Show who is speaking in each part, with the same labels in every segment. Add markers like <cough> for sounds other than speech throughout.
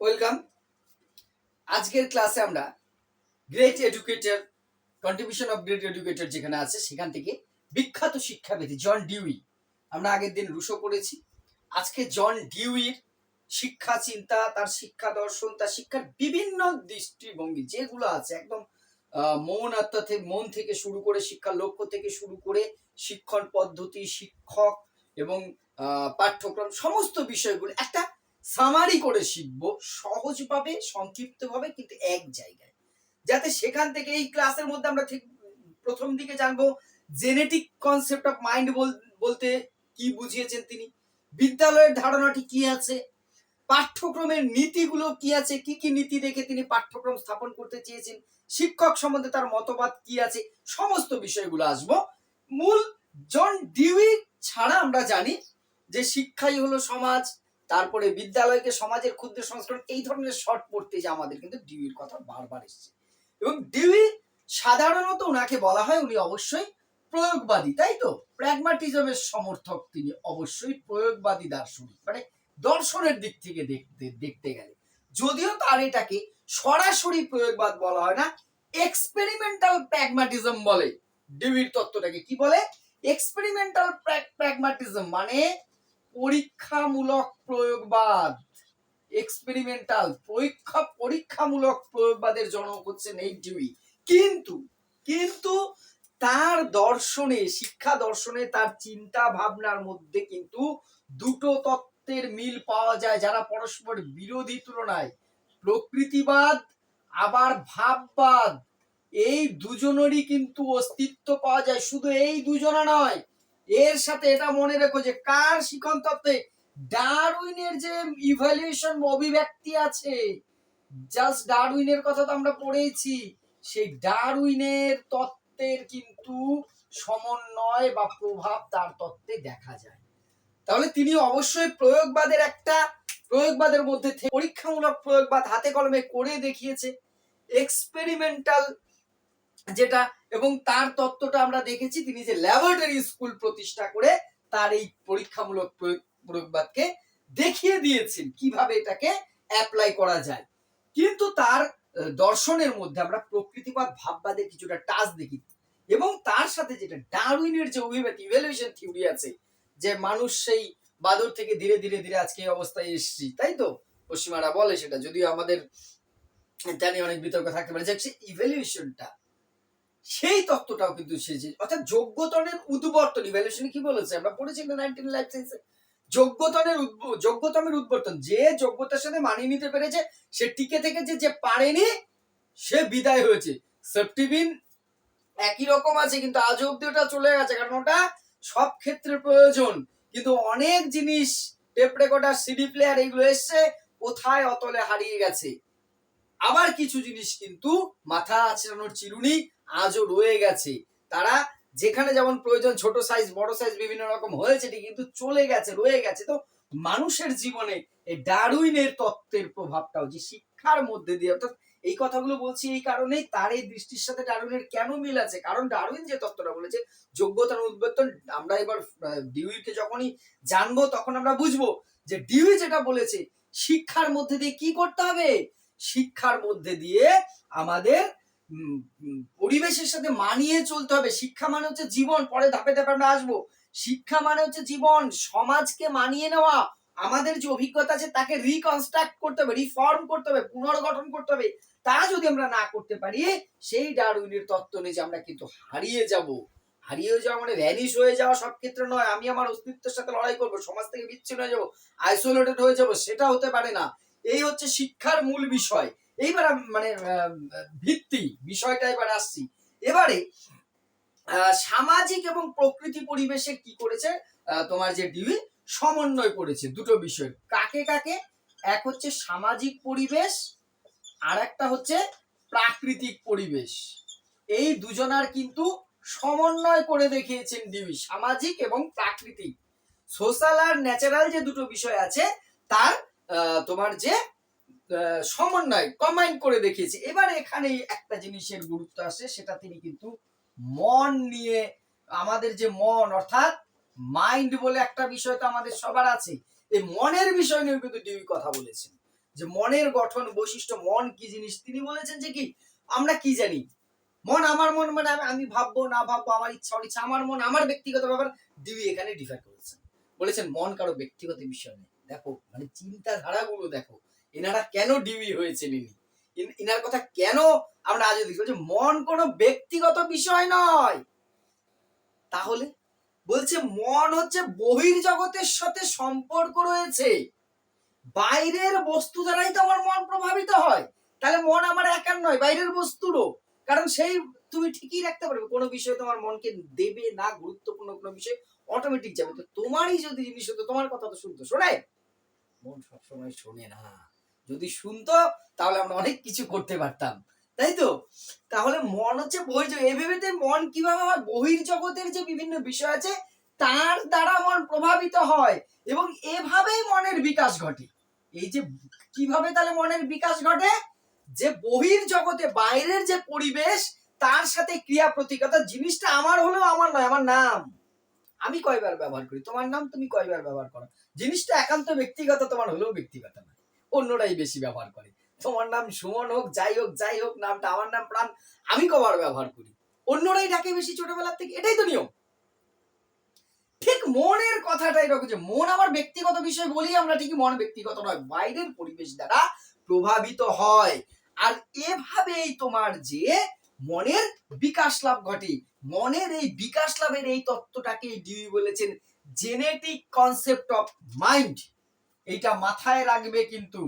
Speaker 1: Welcome. আজকের ক্লাসে আমরা great educator contribution of great educator যেখানে আছে, সেখান থেকে বিখ্যাত শিক্ষাবিদ জন ডিউই। আমরা আগের দিন রুশো পড়েছি। আজকে জন ডিউইর শিক্ষা চিন্তা, তার শিক্ষা দর্শন, তার শিক্ষার বিভিন্ন দৃষ্টিভঙ্গি যেগুলো আছে, একদম মন আত্মা থেকে মন থেকে শুরু করে, শিক্ষার লক্ষ্য থেকে শুরু করে, শিক্ষণ পদ্ধতি, শিক্ষক এবং পাঠ্যক্রম, সমস্ত বিষয়গুলো, একটা সামারি করে শিখব সহজভাবে, সংক্ষিপ্তভাবে, কিন্তু এক জায়গায়। যাতে সেখান থেকে এই ক্লাসের মধ্যে আমরা ঠিক প্রথম দিকে জানব জেনেটিক কনসেপ্ট অফ মাইন্ড বলতে কি বুঝিয়েছেন তিনি? বিদ্যালয়ের ধারণাটি কি আছে? পাঠ্যক্রমের নীতিগুলো কি আছে? কি কি নীতি দেখে তিনি পাঠ্যক্রম স্থাপন করতে চেয়েছেন? শিক্ষক সম্বন্ধে তার মতবাদ কি আছে? সমস্ত বিষয়গুলো আসব। মূল জন ডিউই ছাড়া আমরা জানি যে শিক্ষাই হলো সমাজ তারপরে বিদ্যালয়কে সমাজের ক্ষুদ্র সংস্করণ, এই ধরনের শর্ট পড়তে যে আমাদের কিন্তু ডিউইর কথা বারবার এসছে। এবং ডিউই সাধারণত ওনাকে বলা হয় উনি অবশ্যই প্রয়োগবাদী, তাই তো? প্র্যাগমাটিজমের সমর্থক তিনি অবশ্যই প্রয়োগবাদী দার্শনিক মানে দর্শনের দিক থেকে দেখতে দেখতে গেলে। যদিও তার এটাকে সরাসরি প্রয়োগবাদ বলা হয় না এক্সপেরিমেন্টাল প্র্যাগমাটিজম বলে। ডিউইর তত্ত্বটাকে কি বলে? এক্সপেরিমেন্টাল প্র্যাগমাটিজম মানে পরীক্ষামূলক প্রয়োগবাদ এক্সপেরিমেন্টাল পরীক্ষা, পরীক্ষামূলক প্রয়োগবাদের জনক হচ্ছেন এই ডিউই। কিন্তু কিন্তু তার দর্শনে, শিক্ষা দর্শনে তার চিন্তা ভাবনার মধ্যে কিন্তু দুটো তত্ত্বের মিল পাওয়া যায় যারা পরস্পর বিরোধী তুলনায়। প্রকৃতিবাদ, আবার ভাববাদ, এই দুজনেরই কিন্তু অস্তিত্ব পাওয়া যায়। শুধু এই দুজনা নয় এর সাথে এটা মনে রেখো যে কার শিখন তত্ত্বে ডারউইনের যে ইভ্যালুয়েশন অভিব্যক্তি আছে জাস্ট ডারউইনের কথা তো আমরা পড়েইছি, সেই ডারউইনের তত্ত্বের কিন্তু সমন্বয় বা প্রভাব তার তত্ত্বে দেখা যায়। তাহলে তিনি অবশ্যই প্রয়োগবাদের একটা, প্রয়োগবাদের মধ্যে পরীক্ষামূলক প্রয়োগবাদ হাতে কলমে করে দেখিয়েছে এক্সপেরিমেন্টাল যেটা এবং তার তত্ত্বটা আমরা দেখেছি, তিনি যে ল্যাবরেটরি স্কুল প্রতিষ্ঠা করে তার এই পরীক্ষামূলক প্রয়োগ, প্রয়োগবাদকে দেখিয়ে দিয়েছেন কীভাবে এটাকে অ্যাপ্লাই করা যায়। কিন্তু তার দর্শনের মধ্যে আমরা প্রকৃতিবাদ, ভাববাদের কিছুটা টাচ দেখি এবং তার সাথে যেটা ডারউইনের যে অভিব্যক্তি ইভ্যালুয়েশন থিওরি আছে, যে মানুষ সেই বাদর থেকে ধীরে ধীরে ধীরে আজকে এই অবস্থায় এসেছি, তাই তো? পশ্চিমারা বলে সেটা, যদিও আমাদের জানি অনেক বিতর্ক থাকতে পারে। যে ইভ্যালুয়েশনটা সেই তত্ত্বটাও কিন্তু সে অর্থাৎ যোগ্যতনের উদ্বর্তন ইভ্যালুয়েশন কি বলেছে? আমরা পড়েছি না নাইনটিন লাইফ যোগ্যতনের যোগ্যতমের উদ্বর্তন, যে যোগ্যতার সাথে মানিয়ে নিতে পেরেছে, সে টিকে থেকে যে যে পারেনি, সে বিদায় হয়েছে। সেফটিবিন একই রকম আছে, কিন্তু আজ অব্দি ওটা চলে গেছে, কারণ ওটা সব ক্ষেত্রে প্রয়োজন। কিন্তু অনেক জিনিস টেপ রেকর্ডার সিডি প্লেয়ার এগুলো এসছে, কোথায় অতলে হারিয়ে গেছে? আবার কিছু জিনিস কিন্তু মাথা আচড়ানোর চিরুনি আজও রয়ে গেছে। তারা যেখানে যেমন প্রয়োজন ছোট সাইজ বড় সাইজ বিভিন্ন রকম হয়েছে কিন্তু চলে গেছে, রয়ে গেছে। তো মানুষের জীবনে এই ডারউইনের তত্ত্বের প্রভাবটাও যে শিক্ষার মধ্যে দিয়ে, অর্থাৎ এই কথাগুলো বলছি এই কারণেই তার এই দৃষ্টির সাথে ডারুইনের কেন মিল আছে? কারণ ডারুইন যে তত্ত্বটা বলেছে, যোগ্যতার উদ্বর্তন, আমরা এবার ডিউইকে যখনই জানব, তখন আমরা বুঝব যে ডিউই যেটা বলেছে, শিক্ষার মধ্যে দিয়ে কি করতে হবে? শিক্ষার মধ্যে দিয়ে আমাদের পরিবেশের সাথে মানিয়ে চলতে হবে। শিক্ষা মানে হচ্ছে জীবন। পরে ধাপে ধাপে আমরা আসব। শিক্ষা মানে হচ্ছে জীবন। সমাজকে মানিয়ে নেওয়া। আমাদের যে অভিজ্ঞতা আছে তাকে রিকনস্ট্রাক্ট করতে হবে রিফর্ম করতে হবে, পুনর্গঠন করতে হবে। তা যদি আমরা না করতে পারি, সেই ডারউইনের তত্ত্ব নিয়ে যে আমরা কিন্তু হারিয়ে যাব। হারিয়ে যাওয়া মানে ভ্যানিশ হয়ে যাওয়া সব ক্ষেত্রে নয়। আমি আমার অস্তিত্বের সাথে লড়াই করব, সমাজ থেকে বিচ্ছিন্ন হয়ে যাব আইসোলেটেড হয়ে যাব, সেটা হতে পারে না। এই হচ্ছে শিক্ষার মূল বিষয়। এইবার মানে ভিত্তি, বিষয়টা এবার আসছি। এবারে সামাজিক এবং প্রকৃতি পরিবেশে কি করেছে? তোমার যে ডিবি সমন্বয় করেছে দুটো বিষয়। কাকে কাকে? এক হচ্ছে সামাজিক পরিবেশ আর একটা হচ্ছে প্রাকৃতিক পরিবেশ। এই দুজনার কিন্তু সমন্বয় করে দেখিয়েছেন ডিবি সামাজিক এবং প্রাকৃতিক। সোশ্যাল আর ন্যাচারাল যে দুটো বিষয় আছে, তার তোমার যে সমন্বয় কম্বাইন করে দেখিয়েছি। এবার এখানে একটা জিনিসের গুরুত্ব আসে সেটা তিনি কিন্তু মন নিয়ে, আমাদের যে মন, অর্থাৎ মাইন্ড বলে একটা বিষয় তো আমাদের সবার আছে, এই মনের বিষয় নিয়ে কিন্তু ডিবি কথা বলেছেন। যে মনের গঠন বৈশিষ্ট্য, মন কি জিনিস? তিনি বলেছেন যে কি, আমরা কি জানি? মন আমার মন মানে আমি- ভাববো, না ভাববো, আমার ইচ্ছা অনিচ্ছা আমার মন, আমার ব্যক্তিগত ব্যাপার। দিবি এখানে ডিফার করেছেন। বলেছেন, মন কারও ব্যক্তিগত বিষয় নেই দেখো মানে চিন্তাধারাগুলো দেখো। এনারা কেন ডিবি হয়েছেন ইনি? ইনার কথা কেন আমরা আজ দেখি বলছে মন কোনো ব্যক্তিগত বিষয় নয়। তাহলে বলছে মন হচ্ছে বহির জগতের সাথে সম্পর্ক রয়েছে। বাইরের বস্তু দ্বারাই তো আমার মন প্রভাবিত হয়। তাহলে মন আমার একার নয়, বাইরের বস্তুরও। কারণ সেই তুমি ঠিকই রাখতে পারবে, কোনো বিষয়ে তোমার মনকে দেবে না, গুরুত্বপূর্ণ কোনো বিষয় অটোমেটিক যাবে। তো তোমারই যদি জিনিস হতো, তোমার কথা তো শুনতো, শোনে? মন সবসময় শোনে না। যদি শুনতো, তাহলে আমরা অনেক কিছু করতে পারতাম। তাই তো? তাহলে মন হচ্ছে বহির্জগৎ। এভাবে মন কীভাবে হয় বহির্জগতের যে বিভিন্ন বিষয় আছে, তার দ্বারা মন প্রভাবিত হয় এবং এভাবেই মনের বিকাশ ঘটে। এই যে কীভাবে তাহলে মনের বিকাশ ঘটে? যে বহির জগতে বাইরের যে পরিবেশ, তার সাথে ক্রিয়া প্রতিকতা জিনিসটা আমার হলেও আমার নয়, আমার নাম। আমি কয়বার ব্যবহার করি? তোমার নাম তুমি কয়বার ব্যবহার করো? জিনিসটা একান্ত ব্যক্তিগত, তোমার হলেও ব্যক্তিগত না অন্যরাই বেশি ব্যবহার করে। তোমার নাম সুমন হোক, যাই হোক যাই হোক, নামটা আমার নাম প্রাণ, আমি কবার ব্যবহার করি। অন্যরাই ডাকে বেশি ছোটবেলার থেকে, এটাই তো নিয়ম। ঠিক মনের কথাটা এরকম যে, মন আমার ব্যক্তিগত বিষয় বলি আমরা ঠিকই মন ব্যক্তিগত নয়, বাইরের পরিবেশ দ্বারা প্রভাবিত হয়। আর এভাবেই তোমার যে মনের বিকাশ লাভ ঘটে, মনের এই বিকাশ লাভের এই তত্ত্বটাকে ডিউই বলেছেন জেনেটিক কনসেপ্ট অফ মাইন্ড এইটা মাথায় রাখবে কিন্তু।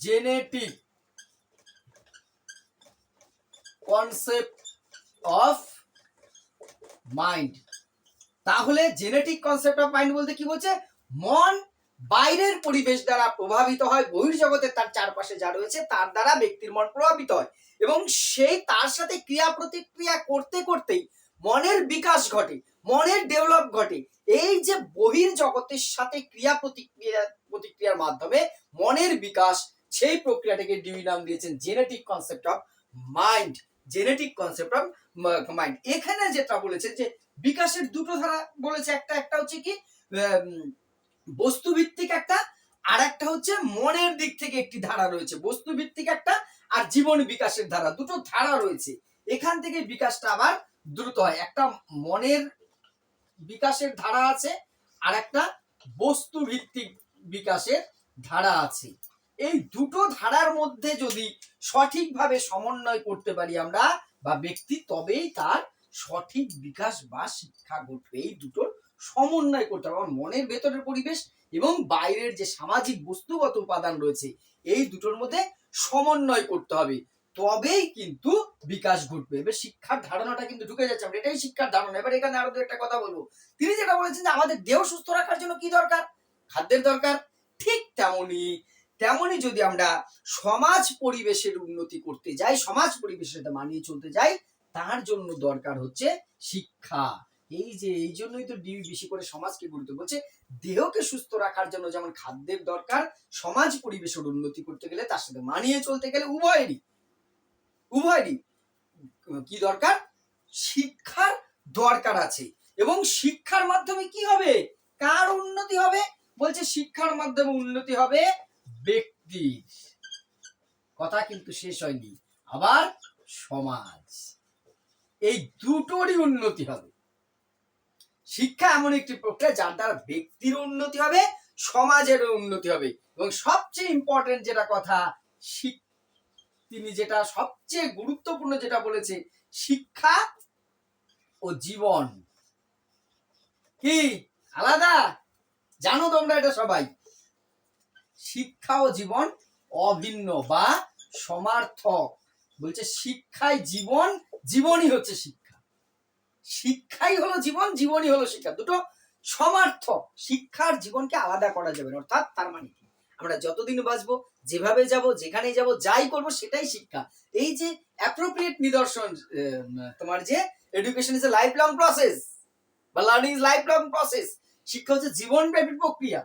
Speaker 1: জেনেটিক কনসেপ্ট অফ মাইন্ড তাহলে জেনেটিক কনসেপ্ট অফ মাইন্ড বলতে কি বলছে? মন বাইরের পরিবেশ দ্বারা প্রভাবিত হয় বহির্জগতে তার চারপাশে যা রয়েছে তার দ্বারা ব্যক্তির মন প্রভাবিত হয়। এবং সেই তার সাথে ক্রিয়া প্রতিক্রিয়া করতে করতেই মনের বিকাশ ঘটে। মনের ডেভেলপ ঘটে। এই যে বহির জগতের সাথে ক্রিয়া প্রতিক্রিয়া প্রতিক্রিয়ার মাধ্যমে মনের বিকাশ সেই প্রক্রিয়াটাকে ডিউই নাম দিয়েছেন genetic concept of mind genetic concept of mind এখানে যেটা বলেছেন যে বিকাশের দুটো ধারা বলেছে একটা একটা হচ্ছে কি আম, বস্তু ভিত্তিক একটা আর একটা হচ্ছে মনের দিক থেকে একটি ধারা রয়েছে বস্তু ভিত্তিক একটা আর জীবন বিকাশের ধারা। দুটো ধারা রয়েছে। এখান থেকে বিকাশটা আবার দ্রুত হয়। একটা মনের বিকাশের ধারা আছে আর একটা বস্তু ভিত্তিক বিকাশের ধারা আছে। এই দুটো ধারার মধ্যে যদি সঠিকভাবে সমন্বয় করতে পারি আমরা বা ব্যক্তি, তবেই তার সঠিক বিকাশ বা শিক্ষা ঘটবে। এই দুটোর সমন্বয় করতে হবে। আমার মনের ভেতরের পরিবেশ এবং বাইরের যে সামাজিক বস্তুগত উপাদান রয়েছে, এই দুটোর মধ্যে সমন্বয় করতে হবে। তবেই কিন্তু বিকাশ ঘটবে। এবার শিক্ষার ধারণাটা কিন্তু ঢুকে যাচ্ছে, আমরা এটাই শিক্ষার ধারণা। এবার এখানে আরও একটা কথা বলব। তিনি যেটা বলেছেন যে আমাদের দেহ সুস্থ রাখার জন্য কি দরকার? খাদ্যের দরকার। ঠিক তেমনি তেমনি যদি আমরা সমাজ পরিবেশের উন্নতি করতে যাই, সমাজ পরিবেশের সাথে মানিয়ে চলতে যাই, তার জন্য দরকার হচ্ছে শিক্ষা। এই যে, এই জন্যই তো ডিবি বেশি করে সমাজকে গুরুত্ব বলছে। দেহকে সুস্থ রাখার জন্য যেমন খাদ্যের দরকার, সমাজ পরিবেশের উন্নতি করতে গেলে তার সাথে মানিয়ে চলতে গেলে উভয়েরই উভয়েরই কি দরকার? শিক্ষার দরকার আছে। এবং শিক্ষার মাধ্যমে কি হবে? কার উন্নতি হবে? বলছে শিক্ষার মাধ্যমে উন্নতি হবে ব্যক্তির কথা কিন্তু শেষ হয়নি। আবার সমাজ। এই দুটোরই উন্নতি হবে। শিক্ষা এমন একটি প্রক্রিয়া যার দ্বারা ব্যক্তির উন্নতি হবে, সমাজেরও উন্নতি হবে। এবং সবচেয়ে ইম্পর্টেন্ট যেটা কথা শিক- তিনি যেটা সবচেয়ে গুরুত্বপূর্ণ যেটা বলেছে, শিক্ষা ও জীবন। কি? আলাদা? জানো তোমরা এটা সবাই। শিক্ষা ও জীবন অভিন্ন বা সমার্থক। বলছে শিক্ষাই জীবন, জীবনই হচ্ছে শিক্ষা। শিক্ষাই হলো জীবন, জীবনই হলো শিক্ষা। দুটো সমার্থক। শিক্ষার জীবনকে আলাদা করা যাবে অর্থাৎ তার মানে আমরা যতদিন বাঁচবো, যেভাবে যাব যেখানে যাব, যাই করব, সেটাই শিক্ষা। এই যে অ্যাপ্রোপ্রিয়েট নিদর্শন তোমার যে education is a life long process বা learning is life long process শিক্ষা হচ্ছে জীবনব্যাপী প্রক্রিয়া।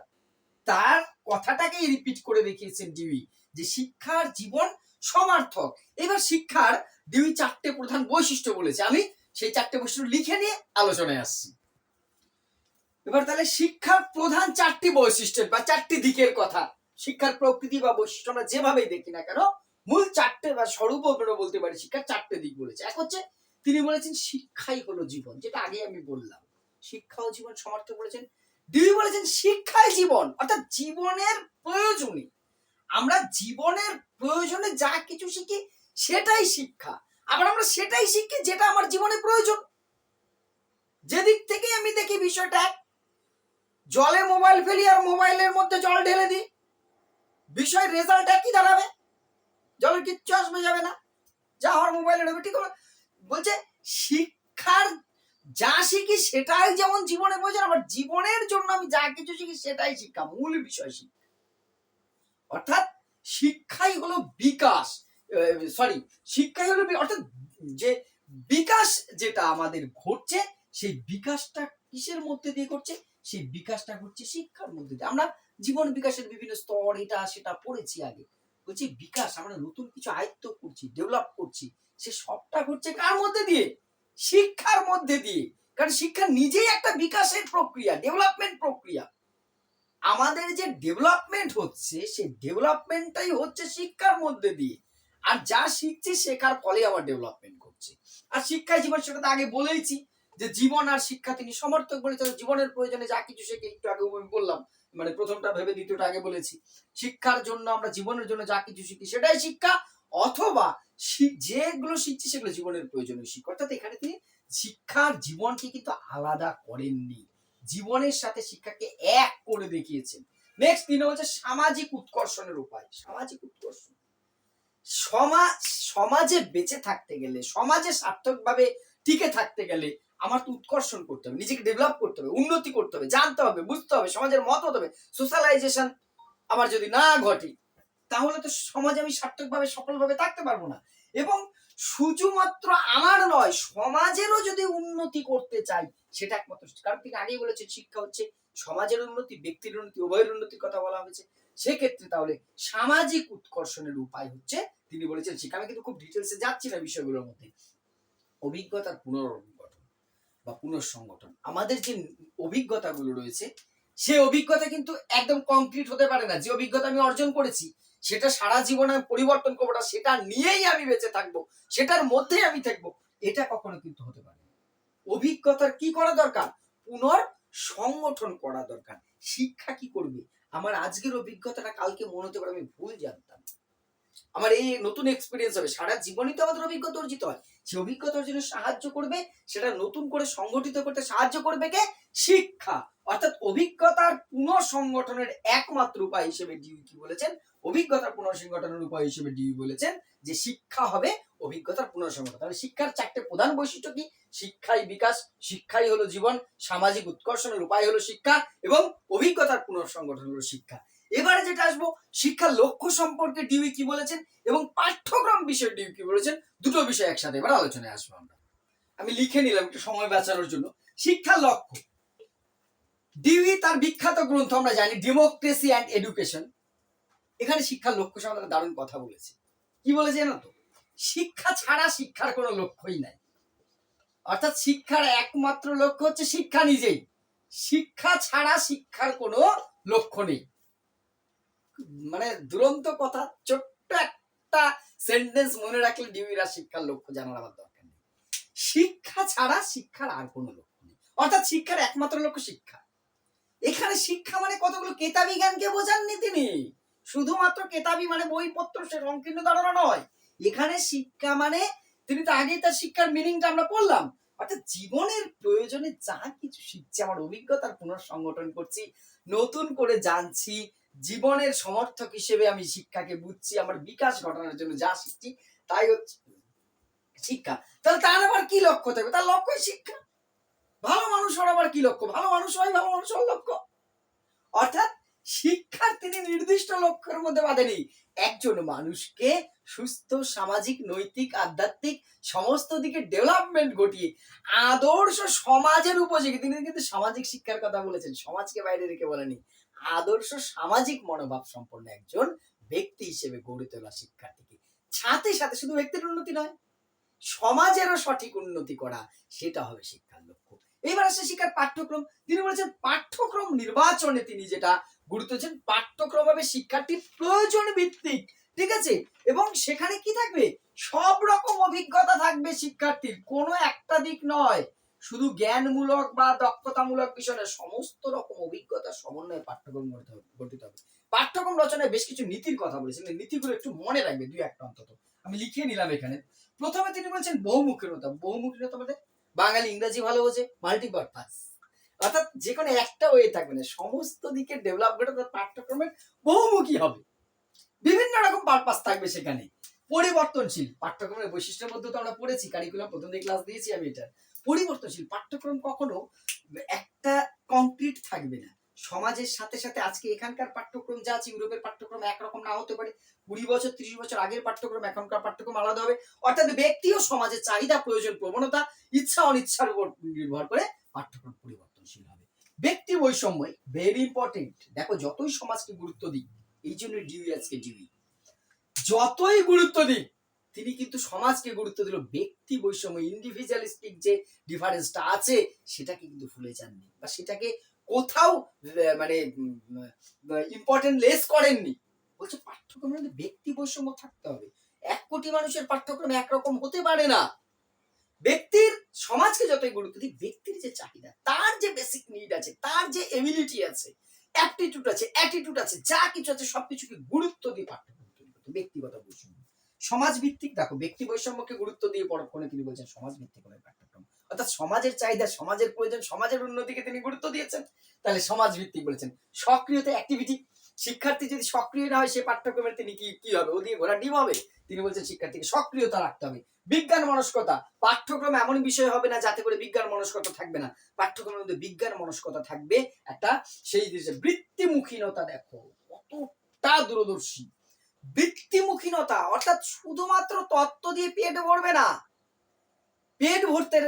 Speaker 1: তার কথাটাকেই রিপিট করে দেখিয়েছেন ডিউই যে শিক্ষার জীবন সমার্থক। এবার শিক্ষার ডিউই চারটে প্রধান বৈশিষ্ট্য বলেছে। আমি সেই চারটে বৈশিষ্ট্য লিখে নিয়ে আলোচনায় আসছি। এবার তাহলে শিক্ষার প্রধান চারটি বৈশিষ্ট্য বা চারটি দিকের কথা। শিক্ষার প্রকৃতি বা বৈশিষ্ট্য আমরা যেভাবেই দেখি না কেন, মূল চারটে বা স্বরূপ বলতে পারি শিক্ষার চারটে দিক বলেছে। এক হচ্ছে তিনি বলেছেন শিক্ষাই হলো জীবন, যেটা আগে আমি বললাম। শিক্ষা ও জীবন সমর্থক বলেছেন। দুই বলেছেন শিক্ষাই জীবন, অর্থাৎ জীবনের প্রয়োজনে। আমরা জীবনের প্রয়োজনে যা কিছু শিখি, সেটাই শিক্ষা। আবার আমরা সেটাই শিখি যেটা আমার জীবনে প্রয়োজন। যেদিক থেকে আমি দেখি বিষয়টা, জলে মোবাইল ফেলি আর মোবাইলের মধ্যে জল ঢেলে দিই। বিষয় রেজাল্ট একই দাঁড়াবে? জলের কিচ্ছু আসবে যাবে না? যা হওয়ার মোবাইলে নেবে ঠিক বলছে, শিক্ষার যা শিখি সেটাই যেমন জীবনে প্রয়োজন, আবার জীবনের জন্য আমি যা কিছু শিখি সেটাই শিক্ষা, মূল বিষয় শিক্ষা। অর্থাৎ শিক্ষাই হলো বিকাশ সরি শিক্ষাই হলো অর্থাৎ যে বিকাশ যেটা আমাদের ঘটছে, সেই বিকাশটা কিসের মধ্যে দিয়ে ঘটছে? সেই বিকাশটা ঘটছে শিক্ষার মধ্যে দিয়ে। আমরা জীবন বিকাশের বিভিন্ন স্তর, এটা, সেটা পড়েছি আগে। বলছি, বিকাশ, আমরা নতুন কিছু আয়ত্ত করছি ডেভেলপ করছি, সে সবটা ঘটছে কার মধ্যে দিয়ে? শিক্ষার মধ্যে দিয়ে। কারণ শিক্ষা নিজেই একটা বিকাশের প্রক্রিয়া ডেভেলপমেন্ট প্রক্রিয়া। আমাদের যে ডেভেলপমেন্ট হচ্ছে সেই ডেভেলপমেন্টটাই হচ্ছে শিক্ষার মধ্যে দিয়ে। আর যা শিখছি, শেখার ফলে আমার ডেভেলপমেন্ট করছে আর শিক্ষায় জীবন, সেটা তো আগে বলেইছি যে, জীবন আর শিক্ষা তিনি সমর্থক বলেছেন, জীবনের প্রয়োজনে যা কিছু শেখে, একটু আগে বললাম মানে প্রথমটা ভেবে দ্বিতীয়টা আগে বলেছি। শিক্ষার জন্য আমরা জীবনের জন্য যা কিছু শিখি সেটাই শিক্ষা, অথবা যেগুলো শিখছি সেগুলো জীবনের প্রয়োজনীয় শিক্ষা। অর্থাৎ এখানে তিনি শিক্ষার জীবনকে কিন্তু আলাদা করেননি। জীবনের সাথে শিক্ষাকে এক করে দেখিয়েছেন। নেক্সট তিনি হচ্ছে সামাজিক উৎকর্ষণের উপায়। সামাজিক উৎকর্ষণ। সমাজ সমাজে বেঁচে থাকতে গেলে, সমাজে সার্থকভাবে টিকে থাকতে গেলে আমার তো উৎকর্ষণ করতে হবে, নিজেকে ডেভেলপ করতে হবে, উন্নতি করতে হবে, জানতে হবে, বুঝতে হবে, সমাজের মত হতে হবে সোশ্যালাইজেশন আমার যদি না ঘটে, তাহলে তো সমাজে আমি সার্থকভাবে, সফলভাবে থাকতে পারব না। এবং শুধুমাত্র আমার নয়, সমাজেরও যদি উন্নতি করতে চাই, সেটা একমাত্র কারণ তিনি আগেই বলেছেন, শিক্ষা হচ্ছে সমাজের উন্নতি, ব্যক্তির উন্নতি, উভয়ের উন্নতির কথা বলা হয়েছে। সেক্ষেত্রে তাহলে সামাজিক উৎকর্ষণের উপায় হচ্ছে, তিনি বলেছেন শিক্ষা। আমি কিন্তু খুব ডিটেলসে যাচ্ছি না বিষয়গুলোর মধ্যে। অভিজ্ঞতার পুনর্গঠন বা পুনঃসংগঠন। আমাদের যে অভিজ্ঞতাগুলো রয়েছে, সে অভিজ্ঞতা কিন্তু একদম কমপ্লিট হতে পারে না। যে অভিজ্ঞতা আমি অর্জন করেছি, সেটা সারা জীবনে আমি পরিবর্তন করব না, সেটা নিয়েই আমি বেঁচে থাকব, সেটার মধ্যেই আমি থাকব, এটা কখনো কিন্তু হতে পারে না। অভিজ্ঞতার কি করা দরকার? পুনর সংগঠন করা দরকার। শিক্ষা কি করবে? আমার আজকের অভিজ্ঞতাটা কালকে মনে হতে পারে আমি ভুল জানতাম। আমার এই নতুন এক্সপিরিয়েন্স হবে। সারা জীবনই তো আমাদের অভিজ্ঞতা অর্জিত হয়। সে অভিজ্ঞতা অর্জনে সাহায্য করবে, সেটা নতুন করে সংগঠিত করতে সাহায্য করবে কে? শিক্ষা। অর্থাৎ অভিজ্ঞতার পুনঃসংগঠনের একমাত্র উপায় হিসেবে ডিউ কি বলেছেন? অভিজ্ঞতার পুনঃসংগঠনের উপায় হিসেবে ডিউ বলেছেন যে শিক্ষা হবে অভিজ্ঞতার পুনঃসংগঠন। তাহলে শিক্ষার চারটে প্রধান বৈশিষ্ট্য কি? শিক্ষাই বিকাশ, শিক্ষাই হলো জীবন, সামাজিক উৎকর্ষণের উপায় হলো শিক্ষা এবং অভিজ্ঞতার পুনঃসংগঠন হলো শিক্ষা। এবারে যেটা আসব, শিক্ষার লক্ষ্য সম্পর্কে ডিউই কি বলেছেন এবং পাঠ্যক্রম বিষয়ে ডিউ কি বলেছেন, দুটো বিষয় একসাথে এবার আলোচনায় আসব আমরা। আমি লিখে নিলাম একটু সময় বাঁচানোর জন্য। শিক্ষার লক্ষ্য। ডিউই তার বিখ্যাত গ্রন্থ, আমরা জানি ডেমোক্রেসি অ্যান্ড এডুকেশন এখানে শিক্ষার লক্ষ্য সম্বন্ধে দারুণ কথা বলেছে। কি বলেছে জানো তো? শিক্ষা ছাড়া শিক্ষার কোনো লক্ষ্যই নাই। অর্থাৎ শিক্ষার একমাত্র লক্ষ্য হচ্ছে শিক্ষা নিজেই। শিক্ষা ছাড়া শিক্ষার কোনো লক্ষ্য নেই। মানে দুরন্ত কথা, ছোট্ট একটা সেন্টেন্স মনে রাখলে ডিউইরা শিক্ষার লক্ষ্য জানার আমার দরকার নেই। শিক্ষা ছাড়া শিক্ষার আর কোনো লক্ষ্য নেই। অর্থাৎ শিক্ষার একমাত্র লক্ষ্য শিক্ষা। এখানে শিক্ষা মানে কতগুলো কেতাবি জ্ঞানকে বোঝাননি তিনি। শুধুমাত্র কেতাবি মানে বইপত্র, সে সংকীর্ণ ধারণা নয়। এখানে শিক্ষা মানে তিনি তো আগেই তার শিক্ষার মিনিংটা আমরা পড়লাম। অর্থাৎ জীবনের প্রয়োজনে যা কিছু শিখছি, আমার অভিজ্ঞতার পুনঃসংগঠন করছি, নতুন করে জানছি জীবনের সমর্থক হিসেবে আমি শিক্ষাকে বুঝছি, আমার বিকাশ ঘটানোর জন্য যা শিখছি, তাই হচ্ছে শিক্ষা। তাহলে তার আবার কি লক্ষ্য থাকবে? তার লক্ষ্যই শিক্ষা। ভালো মানুষ হওয়ার আবার কি লক্ষ্য? ভালো মানুষ হয় ভালো মানুষ হওয়ার লক্ষ্য। অর্থাৎ শিক্ষার তিনি নির্দিষ্ট লক্ষ্যের মধ্যে বাঁধেনি একজন মানুষকে সুস্থ, সামাজিক, নৈতিক, আধ্যাত্মিক সমস্ত দিকে ডেভেলপমেন্ট ঘটিয়ে আদর্শ সমাজের উপযোগী। তিনি কিন্তু সামাজিক শিক্ষার কথা বলেছেন। সমাজকে বাইরে রেখে বলেনি আদর্শ সামাজিক মনোভাব সম্পন্ন একজন ব্যক্তি হিসেবে গড়ে তোলা শিক্ষার্থীকে। সাথে সাথে শুধু ব্যক্তির উন্নতি নয়, সমাজেরও সঠিক উন্নতি করা, সেটা হবে শিক্ষার লক্ষ্য। এইবার আসছে শিক্ষার পাঠ্যক্রম। তিনি বলেছেন, পাঠ্যক্রম নির্বাচনে তিনি যেটা গুরুত্ব দিচ্ছেন পাঠ্যক্রম হবে শিক্ষার্থীর প্রয়োজন ভিত্তিক ঠিক আছে? এবং সেখানে কি থাকবে? সব রকম অভিজ্ঞতা থাকবে শিক্ষার্থীর, কোনো একটা দিক নয়। শুধু জ্ঞানমূলক বা দক্ষতামূলক বিষয় সমস্ত রকম অভিজ্ঞতার সমন্বয়ে পাঠ্যক্রম গঠিত হবে পাঠ্যক্রম রচনায় বেশ কিছু নীতির কথা বলেছেন। নীতিগুলো একটু মনে রাখবে দুই একটা অন্তত। আমি লিখিয়ে নিলাম এখানে। প্রথমে তিনি বলছেন বহুমুখীনতা বহুমুখীনতা মানে বাঙালি, ইংরেজি ভালো বোঝে, মাল্টিপারপাস। অর্থাৎ যে কোনো একটা ওয়ে থাকবে না, সমস্ত দিকে ডেভেলপ করে তার পাঠ্যক্রমের বহুমুখী হবে। বিভিন্ন রকম পারপাস থাকবে সেখানে। পরিবর্তনশীল পাঠ্যক্রমের বৈশিষ্ট্যের মধ্যে তো আমরা পড়েছি। কারিকুলাম প্রথম দিকে ক্লাস দিয়েছি আমি এটা। পরিবর্তনশীল। পাঠ্যক্রম কখনো একটা কংক্রিট থাকবে না। সমাজের সাথে সাথে আজকে এখানকার পাঠ্যক্রম যা আছে, ইউরোপের পাঠ্যক্রম একরকম না হতে পারে। কুড়ি বছর, ত্রিশ বছর আগের পাঠ্যক্রম, এখনকার পাঠ্যক্রম আলাদা হবে। অর্থাৎ ব্যক্তি ও সমাজের চাহিদা, প্রয়োজন, প্রবণতা, ইচ্ছা, অনিচ্ছার উপর নির্ভর করে পাঠ্যক্রম পরিবর্তনশীল হবে। ব্যক্তি বৈষম্য ভেরি ইম্পর্টেন্ট দেখো, যতই সমাজকে গুরুত্ব দিই, এই জন্য ডিউই আজকে ডিউই যতই গুরুত্ব দিই তিনি কিন্তু সমাজকে গুরুত্ব দিল। ব্যক্তি বৈষম্য ইন্ডিভিজুয়ালিস্টিক যে ডিফারেন্সটা আছে, সেটাকে কিন্তু ভুলে যাননি বা সেটাকে কোথাও মানে ইম্পর্টেন্ট লেস করেননি। বলছে পাঠ্যক্রমের মধ্যে ব্যক্তি বৈষম্য থাকতে হবে। এক কোটি মানুষের পাঠ্যক্রম একরকম হতে পারে না। ব্যক্তির, সমাজকে যতই গুরুত্ব দিই ব্যক্তির যে চাহিদা, তার যে বেসিক নিড আছে, তার যে এবিলিটি আছে অ্যাপটিটিউড আছে অ্যাটিটিউড আছে, যা কিছু আছে, সবকিছুকে গুরুত্ব দিয়ে পাঠ্যক্রম তৈরি করতে। ব্যক্তিগত বৈষম্য। সমাজ ভিত্তিক দেখো, ব্যক্তি বৈষম্যকে গুরুত্ব দিয়ে পরক্ষণে তিনি বলছেন সমাজ ভিত্তিক হবে পাঠ্যক্রম। অর্থাৎ সমাজের চাহিদা, সমাজের প্রয়োজন, সমাজের উন্নতিকে তিনি গুরুত্ব দিয়েছেন। তাহলে সমাজ ভিত্তিক বলেছেন। সক্রিয়তা অ্যাক্টিভিটি শিক্ষার্থী যদি সক্রিয় না হয় সে পাঠ্যক্রমের তিনি কি কি হবে? ওদিকে ঘোরা ডিম হবে। তিনি বলছেন শিক্ষার্থীকে সক্রিয়তা রাখতে হবে। বিজ্ঞান মনস্কতা, পাঠ্যক্রম এমন বিষয় হবে না যাতে করে বিজ্ঞান মনস্কতা থাকবে না। পাঠ্যক্রমের মধ্যে বিজ্ঞান মনস্কতা থাকবে একটা, সেই জিনিসে বৃত্তিমুখীনতা, দেখো, কতটা দূরদর্শী। বৃত্তিমুখীনতা অর্থাৎ শুধুমাত্র তত্ত্ব দিয়ে পেট ভরবে না। পেট ভরতে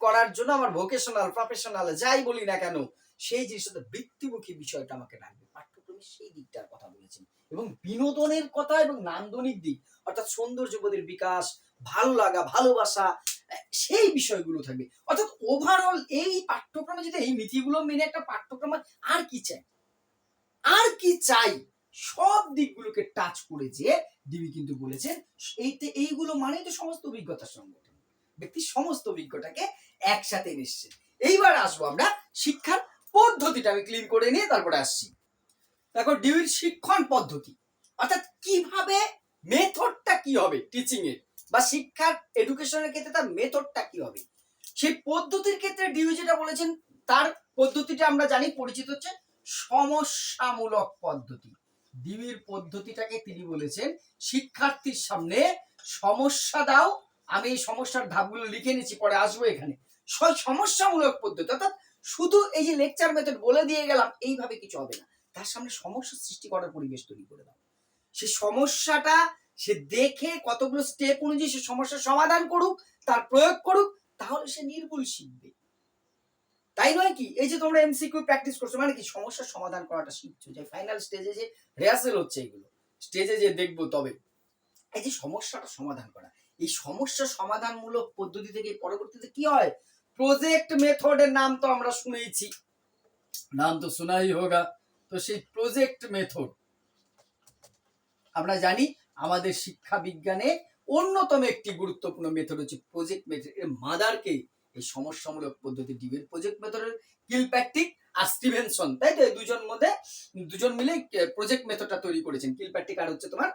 Speaker 1: করার জন্য আমার ভোকেশনাল প্রফেশনাল যাই বলি না কেন, সেই জিনিসটা বৃত্তিমুখী বিষয়টা আমাকে রাখবে পাঠ্যক্রমে সেই দিকটার কথা বলেছেন। এবং বিনোদনের কথা এবং নান্দনিক দিক, অর্থাৎ সৌন্দর্যবোধের বিকাশ, ভালো লাগা, ভালোবাসা, সেই বিষয়গুলো থাকবে। অর্থাৎ ওভারঅল এই পাঠ্যক্রমে যদি এই নীতিগুলো মেনে একটা পাঠ্যক্রম আর কি চাই? আর কি চাই? সব দিকগুলোকে টাচ করে যে ডিবি কিন্তু বলেছেন, এইতে, এইগুলো মানেই তো সমস্ত অভিজ্ঞতার সংগঠন। ব্যক্তির সমস্ত অভিজ্ঞতাকে একসাথে নিচ্ছে। এইবার আসব আমরা শিক্ষার পদ্ধতিটা আমি ক্লিন করে নিয়ে তারপরে আসছি। দেখো ডিউর শিক্ষণ পদ্ধতি, অর্থাৎ কীভাবে মেথডটা কি হবে টিচিং এর বা শিক্ষার এডুকেশনের ক্ষেত্রে তার মেথডটা কি হবে? সেই পদ্ধতির ক্ষেত্রে ডিউ যেটা বলেছেন, তার পদ্ধতিটা আমরা জানি, পরিচিত হচ্ছে সমস্যামূলক পদ্ধতি। ডিবির পদ্ধতিটাকে তিনি বলেছেন, শিক্ষার্থীর সামনে সমস্যা দাও, আমি এই সমস্যার ধাপগুলো লিখে নিচ্ছি, পরে আসব এখানে। সমস্যামূলক পদ্ধতি, অর্থাৎ শুধু এই যে লেকচার মেথড বলে দিয়ে গেলাম, এইভাবে কিছু হবে না। তার সামনে সমস্যা সৃষ্টি করার পরিবেশ তৈরি করে দাও। সে সমস্যাটা সে দেখে কতগুলো স্টেপ অনুযায়ী সে সমস্যার সমাধান করুক, তার প্রয়োগ করুক, তাহলে সে নির্ভুল শিখবে। তাই নয় কি? এই যে তোমরা এমসিকিউ প্র্যাকটিস করছ মানে কি? সমস্যার সমাধান করাটা শিখছো, যে ফাইনাল স্টেজে যে রিহার্সেল হচ্ছে এগুলো স্টেজে যে দেখব তবে। এই যে সমস্যাটা সমাধান করা, এই সমস্যা সমাধানমূলক পদ্ধতি থেকে পরবর্তীতে কি হয়? প্রজেক্ট মেথডের নাম তো আমরা শুনেইছি। নাম তো শোনাই হোগা। তো সেই প্রজেক্ট মেথড আমরা জানি আমাদের শিক্ষা বিজ্ঞানে অন্যতম একটি গুরুত্বপূর্ণ মেথড হচ্ছে প্রজেক্ট মেথড এর মাদারকে এই সমস্যামূলক পদ্ধতি ডিবের প্রজেক্ট মেথডের কিলপ্যাট্রিক আর স্টিভেনসন তাই তো? দুজন মধ্যে, দুজন মিলে প্রজেক্ট মেথডটা তৈরি করেছেন। কিলপ্যাট্রিক আর হচ্ছে তোমার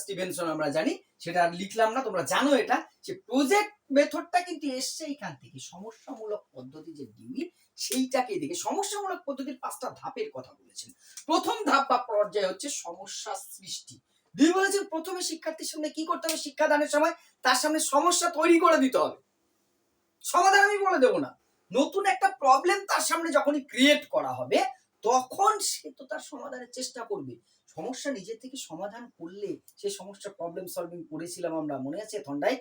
Speaker 1: স্টিভেনসন আমরা জানি। সেটা আর লিখলাম না, তোমরা জানো এটা। যে প্রজেক্ট মেথডটা কিন্তু এসছে এখান থেকে। সমস্যামূলক পদ্ধতি যে ডিউই সেইটাকে দেখে সমস্যামূলক পদ্ধতির পাঁচটা ধাপের কথা বলেছেন। প্রথম ধাপ বা পর্যায়ে হচ্ছে সমস্যা সৃষ্টি। দুই বলেছেন, প্রথমে শিক্ষার্থীর সামনে কি করতে হবে? শিক্ষাদানের সময় তার সামনে সমস্যা তৈরি করে দিতে হবে। সমাধান আমি বলে দেবো না। নতুন একটা প্রবলেম তার সামনে যখনই ক্রিয়েট করা হবে, তখন সে তো তার সমাধানের চেষ্টা করবে। সমস্যা নিজে থেকে সমাধান করলে সেই সমস্যা প্রবলেম সলভিং করেছিলাম আমরা, মনে আছে থন্ডাই?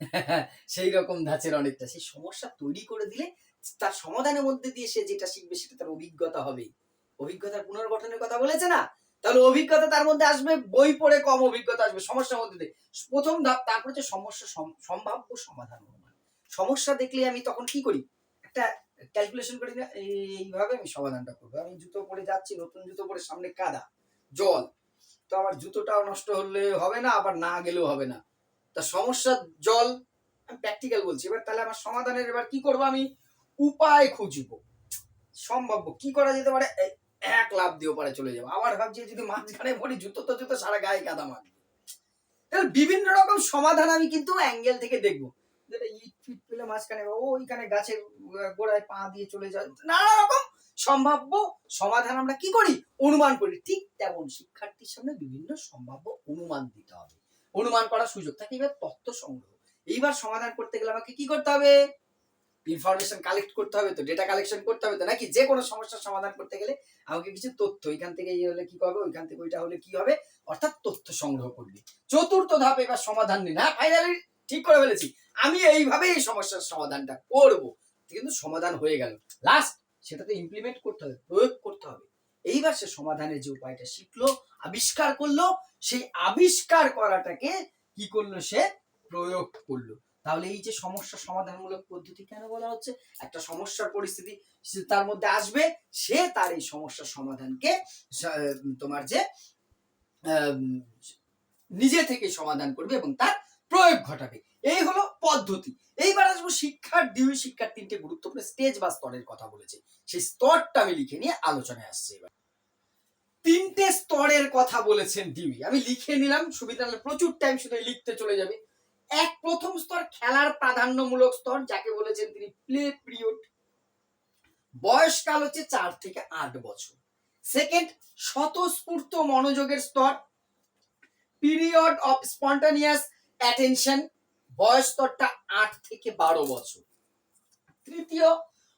Speaker 1: <laughs> সেই রকম ধাঁচের অনেকটা। সেই সমস্যা তৈরি করে দিলে তার সমাধানের মধ্যে দিয়ে সে যেটা শিখবে সেটা তার অভিজ্ঞতা হবে। অভিজ্ঞতার পুনর্গঠনের কথা বলেছে না? তাহলে অভিজ্ঞতা তার মধ্যে আসবে, বই পড়ে কম অভিজ্ঞতা আসবে সমস্যার মধ্যে দিয়ে। প্রথম ধাপ, তারপরে হচ্ছে সমস্যা সম- সম্ভাব্য সমাধান সমস্যা দেখলে আমি তখন কি করি? একটা ক্যালকুলেশন করি না এইভাবে আমি সমাধানটা করব। আমি জুতো পরে যাচ্ছি, নতুন জুতো পরে সামনে কাদা, জল। তো আমার জুতোটাও নষ্ট হলে হবে না, আবার না গেলেও হবে না। তা সমস্যা জল, আমি প্র্যাকটিক্যাল বলছি। এবার তাহলে আমার সমাধানের এবার কি করব আমি? উপায় খুঁজবো। সম্ভাব্য। কি করা যেতে পারে? এক লাভ দিয়ে পারে চলে যাব। আবার ভাবছি যদি মাঝখানে পড়ি, জুতো তো জুতো, সারা গায়ে কাদা মারবে তাহলে বিভিন্ন রকম সমাধান আমি কিন্তু অ্যাঙ্গেল থেকে দেখব। যেটা ফিট পেলে মাঝখানে ওইখানে গাছের গোড়ায় পা দিয়ে চলে যায়। নানা রকম সম্ভাব্য সমাধান আমরা কি করি? অনুমান করি। ঠিক তেমন শিক্ষার্থীর সামনে বিভিন্ন সম্ভাব্য অনুমান দিতে হবে। অনুমান করার সুযোগ। থাকে এবার তথ্য সংগ্রহ। এইবার সমাধান করতে গেলে আমাকে কি করতে হবে? ইনফরমেশন কালেক্ট করতে হবে তো ডেটা কালেকশন করতে হবে তো, নাকি যে কোনো সমস্যার সমাধান করতে গেলে আমাকে কিছু তথ্য এখান থেকে এই হলে কি হবে ওইখান থেকে ওইটা হলে কি হবে? অর্থাৎ তথ্য সংগ্রহ করবি। চতুর্থ ধাপে এবার সমাধান নিন হ্যাঁ ফাইনালি ঠিক করে ফেলেছি। আমি এইভাবে এই সমস্যার সমাধানটা করব। কিন্তু সমাধান হয়ে গেল। লাস্ট সেটাতে ইমপ্লিমেন্ট করতে হবে, প্রয়োগ করতে হবে। এইবার সে সমাধানের যে উপায়টা শিখলো, আবিষ্কার করল, সেই আবিষ্কার করাটাকে কি করল সে? প্রয়োগ করল। তাহলে এই যে সমস্যা সমাধানমূলক পদ্ধতি কেন বলা হচ্ছে? একটা সমস্যার পরিস্থিতি তার মধ্যে আসবে, সে তার এই সমস্যার সমাধানকে তোমার যে নিজে থেকে সমাধান করবে এবং তার প্রয়োগ ঘটাবে। এই হলো পদ্ধতি। এইবার আসব শিক্ষার ডিউ শিক্ষার তিনটে গুরুত্বপূর্ণ স্টেজ বা স্তরের কথা বলেছে। সেই স্তরটা আমি লিখে নিয়ে আলোচনায় আসছে এবার। তিনটে স্তরের কথা বলেছেন ডিউই। আমি লিখে নিলাম, সুবিধা হলে প্রচুর টাইম শুধু লিখতে চলে যাবে। এক প্রথম স্তর খেলার প্রাধান্যমূলক স্তর, যাকে বলেছেন তিনি প্লে পিরিয়ড বয়সকাল হচ্ছে চার থেকে আট বছর। সেকেন্ড স্বতঃস্ফূর্ত মনোযোগের স্তর। পিরিয়ড অফ স্পন্টানিয়াস অ্যাটেনশন বয়স স্তরটা আট থেকে বারো বছর। তৃতীয়,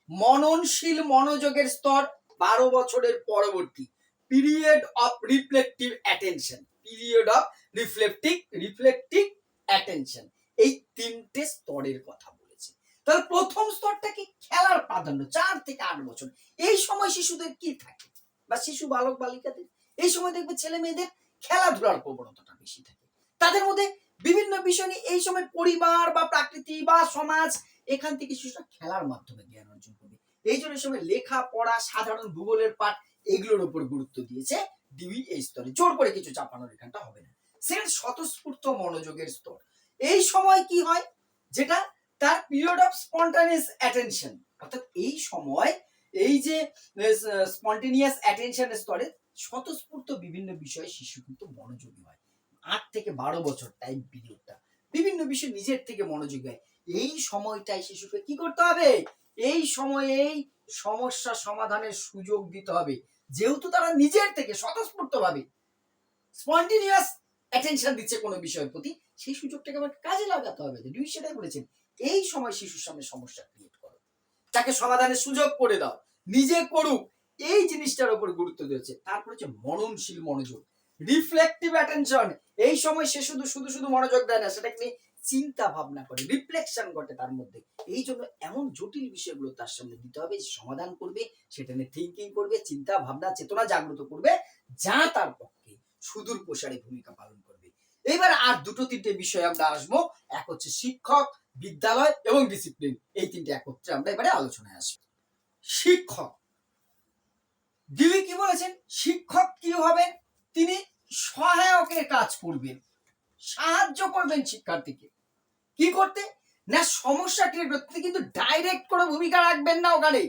Speaker 1: মননশীল মনোযোগের স্তর বারো বছরের পরবর্তী। Period of reflective attention period of reflective reflective attention এই তিনটে স্তরের কথা বলেছে। তাহলে প্রথম স্তরটা কি? খেলার প্রাধান্য, চার থেকে আট বছর। এই সময় শিশুদের কি থাকে? বা শিশু বালক বালিকাদের এই সময় দেখবে ছেলে মেয়েদের খেলাধুলার প্রবণতাটা বেশি থাকে। তাদের মধ্যে বিভিন্ন বিষয় নিয়ে এই সময় পরিবার বা প্রাকৃতি বা সমাজ এখান থেকে শিশুরা খেলার মাধ্যমে জ্ঞান অর্জন করবে। এই জন্য সময় লেখা, পড়া, সাধারণ ভূগোলের পাঠ এগুলোর উপর গুরুত্ব দিয়েছে ডিবি এই স্তরে। জোর করে কিছু চাপানোর এখানটা হবে না। সেকেন্ড স্বতঃস্ফূর্ত মনোযোগের স্তর। এই সময় কি হয়? যেটা তার পিরিয়ড অফ স্পন্টানিয়াস অ্যাটেনশন অর্থাৎ এই সময় এই যে স্পন্টেনিয়াস অ্যাটেনশন স্তরে স্বতঃস্ফূর্ত বিভিন্ন বিষয়ে শিশু কিন্তু মনোযোগী হয়। আট থেকে বারো বছর টাইম পিরিয়ডটা বিভিন্ন বিষয় নিজের থেকে মনোযোগী হয় এই সময়টায় শিশুকে কি করতে হবে? এই সময়ে সমস্যা সমাধানের সুযোগ দিতে হবে। যেহেতু তারা নিজের থেকে স্বতঃস্ফূর্ত ভাবে স্পন্টেনিয়াস অ্যাটেনশন দিচ্ছে কোনো বিষয়ের প্রতি, সেই সুযোগটাকে আবার কাজে লাগাতে হবে। দুই সেটাই বলেছেন, এই সময় শিশুর সামনে সমস্যা ক্রিয়েট করো। তাকে সমাধানের সুযোগ করে দাও। নিজে করুক। এই জিনিসটার উপর গুরুত্ব দিয়েছে। তারপর হচ্ছে মননশীল মনোযোগ। রিফ্লেকটিভ অ্যাটেনশন এই সময় সে শুধু শুধু শুধু মনোযোগ দেয় না, সেটাকে নিয়ে চিন্তা ভাবনা করে রিফ্লেকশন ঘটে তার মধ্যে। এই জন্য এমন জটিল বিষয়গুলো তার সামনে দিতে হবে সমাধান করবে, সেটা নিয়ে থিঙ্কিং করবে, চিন্তা ভাবনা, চেতনা জাগ্রত করবে, যা তার পক্ষে সুদূর প্রসারী ভূমিকা পালন করবে। এবার আর দুটো, তিনটে বিষয় আমরা আসব। এক হচ্ছে শিক্ষক, বিদ্যালয় এবং ডিসিপ্লিন এই তিনটে একত্রে আমরা এবারে আলোচনায় আসব। শিক্ষক। দিদি কি বলেছেন? শিক্ষক কি হবেন তিনি সহায়কের কাজ করবেন, সাহায্য করবেন শিক্ষার্থীকে। কি করতে? না, সমস্যা ক্রিয়েট করতে। কিন্তু ডাইরেক্ট করে ভূমিকা রাখবেন না ওখানে।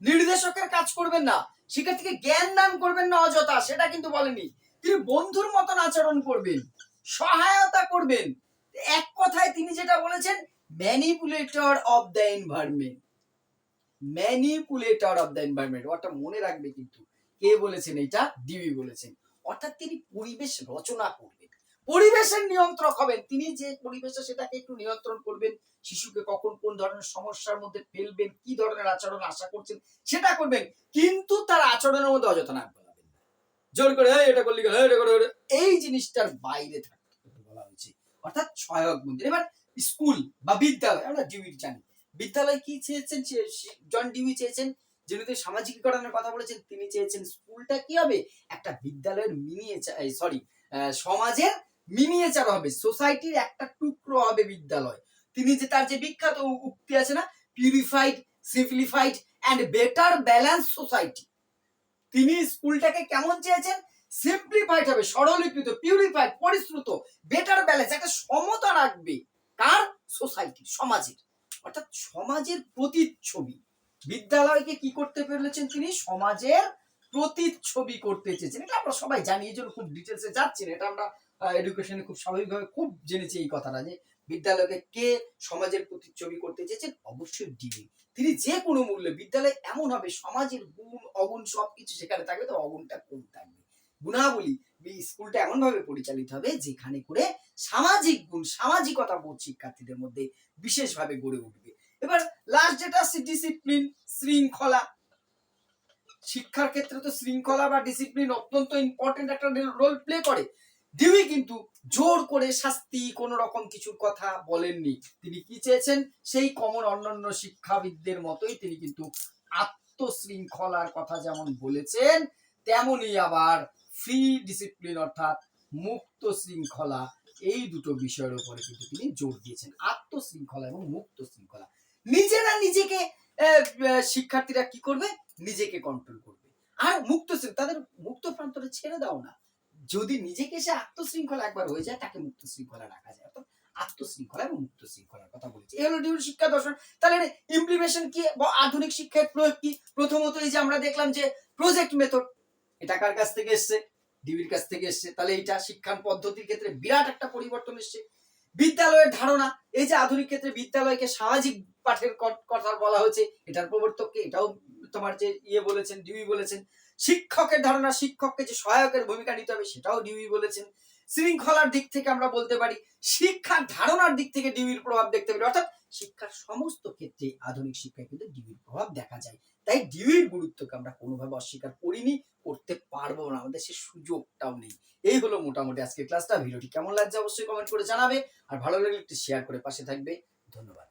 Speaker 1: নির্দেশকের কাজ করবেন না। শিক্ষার্থীকে জ্ঞান দান করবেন না অযথা, সেটা কিন্তু বলেনি তিনি বন্ধুর মতন আচরণ করবেন, সহায়তা করবেন। এক কথায় তিনি যেটা বলেছেন manipulator of the environment manipulator of the environment ওটা মনে রাখবে কিন্তু। কে বলেছেন এটা? ডিবি বলেছেন। অর্থাৎ তিনি পরিবেশ রচনা করবেন। পরিবেশের নিয়ন্ত্রক হবেন। তিনি যে পরিবেশে সেটাকে একটু নিয়ন্ত্রণ করবেন শিশুকে কখন কোন ধরনের সমস্যার মধ্যে ফেলবেন কি ধরনের আচরণ আশা করছেন সেটা করবেন কিন্তু তার আচরণের মধ্যে অযথা নাক গলাবেন জোর করে "এই, এটা করলি এটা করে করে।" এই জিনিসটার বাইরে থাকতে বলা হয়েছে। অর্থাৎ সহায়ক মন্দির। এবার স্কুল বা বিদ্যালয় আমরা ডিউই জানি। বিদ্যালয় কি চেয়েছেন? জন ডিউই চেয়েছেন যিনি তো সামাজিকীকরণের কথা বলেছেন, তিনি চেয়েছেন স্কুলটা কি হবে? একটা বিদ্যালয়ের মিনিয়েচার সরি সমাজের মিনিয়েচার হবে সোসাইটির একটা টুকরো হবে বিদ্যালয়। তিনি যে তার যে বিখ্যাত উক্তি আছে না purified simplified and better balance society তিনি স্কুলটাকে কেমন চেয়েছেন? সিম্পলিফাইড হবে, সরলীকৃত পিউরিফাইড পরিশ্রুত বেটার ব্যালেন্স একটা সমতা রাখবে। কার? সোসাইটি সমাজের। অর্থাৎ সমাজের প্রতিচ্ছবি। বিদ্যালয়কে কি করতে পেরেছেন তিনি? সমাজের প্রতিচ্ছবি করতে চেয়েছেন। এটা আমরা সবাই জানি, এই জন্য খুব ডিটেলসে যাচ্ছি না এটা আমরা এডুকেশনে খুব স্বাভাবিকভাবে খুব জেনেছি এই কথাটা যে, বিদ্যালয়কে কে সমাজের প্রতিচ্ছবি করতে চেয়েছেন? অবশ্যই ডিবি তিনি যে কোনো মূল্যে বিদ্যালয় এমন হবে, সমাজের গুণ, অগুণ সবকিছু সেখানে থাকবে, তো অগুণটা কম থাকবে। গুণাবলী স্কুলটা এমন ভাবে পরিচালিত হবে, যেখানে করে সামাজিক গুণ, সামাজিকতা বোধ শিক্ষার্থীদের মধ্যে বিশেষভাবে গড়ে উঠবে। এবার লাস্ট যেটা ডিসিপ্লিন শৃঙ্খলা। শিক্ষার ক্ষেত্রে তো শৃঙ্খলা বা ডিসিপ্লিন অত্যন্ত ইম্পর্টেন্ট একটা রোল প্লে করে। ডিউই কিন্তু জোর করে শাস্তি কোন রকম কিছুর কথা বলেননি। তিনি কি চেয়েছেন? সেই কমন অন্যান্য শিক্ষাবিদদের মতোই তিনি কিন্তু আত্মশৃঙ্খলার কথা যেমন বলেছেন তেমনি আবার ফ্রি ডিসিপ্লিন অর্থাৎ মুক্ত শৃঙ্খলা, এই দুটো বিষয়ের উপরে কিন্তু তিনি জোর দিয়েছেন। আত্মশৃঙ্খলা এবং মুক্ত শৃঙ্খলা। নিজেরা নিজেকে শিক্ষার্থীরা কি করবে? নিজেকে কন্ট্রোল করবে। আর মুক্ত তাদের মুক্ত প্রান্তরে ছেড়ে দাও না। যদি নিজেকে সে আত্মশৃঙ্খলা একবার হয়ে যায়, তাকে মুক্ত শৃঙ্খলা রাখা যায়। অর্থাৎ আত্মশৃঙ্খলা এবং মুক্ত শৃঙ্খলার কথা বলছি। এই হলো ডিউরি শিক্ষা দর্শন। তাহলে ইমপ্লিমেশন কি বা আধুনিক শিক্ষার প্রয়োগ কি? প্রথমত এই যে আমরা দেখলাম যে প্রজেক্ট মেথড এটা কার কাছ থেকে এসছে? ডিবির কাছ থেকে এসছে। তাহলে এটা শিক্ষার পদ্ধতির ক্ষেত্রে বিরাট একটা পরিবর্তন এসছে। বিদ্যালয়ের ধারণা। এই যে আধুনিক ক্ষেত্রে বিদ্যালয়কে সামাজিক পাঠের কথা বলা হয়েছে, এটার প্রবর্তককে এটাও তোমার যে ইয়ে বলেছেন ডিবি বলেছেন, শিক্ষকের ধারণা, শিক্ষককে যে সহায়কের ভূমিকা নিতে হবে সেটাও ডিউই বলেছেন। শৃঙ্খলার দিক থেকে আমরা বলতে পারি, শিক্ষার ধারণার দিক থেকে ডিবির প্রভাব দেখতে পারি। অর্থাৎ শিক্ষার সমস্ত ক্ষেত্রে আধুনিক শিক্ষায় কিন্তু ডিবির প্রভাব দেখা যায়। তাই ডিউয়ের গুরুত্বকে আমরা কোনোভাবে অস্বীকার করিনি, করতে পারব না। আমাদের সে সুযোগটাও নেই। এই হলো মোটামুটি আজকের ক্লাসটা। ভিডিওটি কেমন লাগছে অবশ্যই কমেন্ট করে জানাবে। আর ভালো লাগলে একটু শেয়ার করে পাশে থাকবে। ধন্যবাদ।